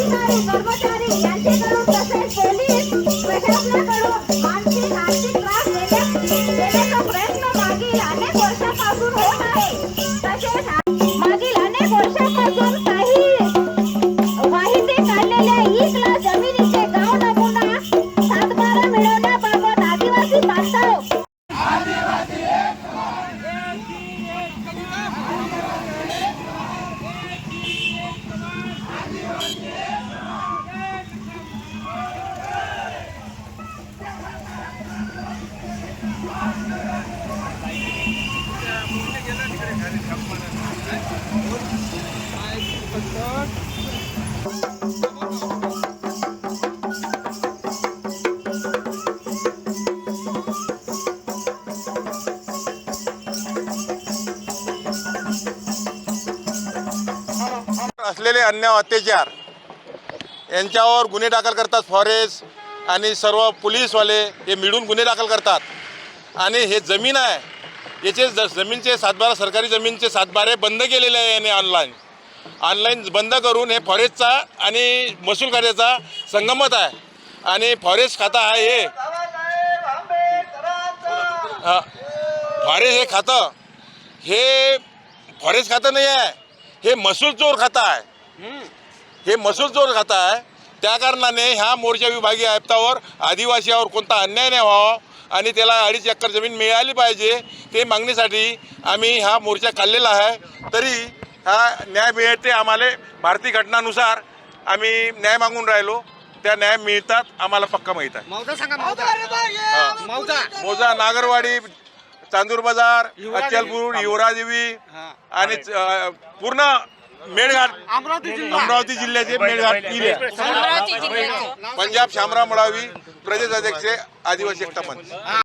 अधिकारी कर्मचारी यांच्याकडून तसेच पोलीस प्रशासनाकडून मानसिक आर्थिक त्रास देण्याचा प्रयत्न मागील अनेक वर्षापासून होत आहे. असलेले अन्य अत्याचार यांच्यावर गुन्हे दाखल करतात फॉरेस्ट आणि सर्व पोलीसवाले हे मिळून गुन्हे दाखल करतात. आणि हे जमीन आहे याचे ज जमीनचे सातबारा सरकारी जमीनचे सातबारे बंद केलेले आहे याने ऑनलाईन ऑनलाईन बंद करून हे फॉरेस्टचा आणि महसूल खात्याचा संगमत आहे. आणि फॉरेस्ट खाता आहे हे. फॉरेस्ट हे खातं. हे फॉरेस्ट खातं नाही आहे. हे महसूल चोर खातं आहे. हे महसूल चोर खातं आहे. त्या कारणाने ह्या मोर्चा विभागीय आयुक्तावर आदिवासीवर कोणता अन्याय नाही व्हावा. आणि त्याला अडीच एकर जमीन मिळाली पाहिजे ते मागणीसाठी आम्ही हा मोर्चा काढलेला आहे. तरी हा न्याय मिळते आम्हाला भारतीय घटनानुसार आम्ही न्याय मागून राहिलो. त्या न्याय मिळतात आम्हाला पक्का माहीत आहे. मौजा हा. नागरवाडी चांदूर बाजार. अचलपूर युवरादेवी. आणि पूर्ण मेळघाट. अमरावती जिल्हा अमरावती जिल्ह्याचे मेळघाट किल्ले. पंजाब शामराव मळावी प्रदेशाध्यक्ष आदिवासी एकता मंच.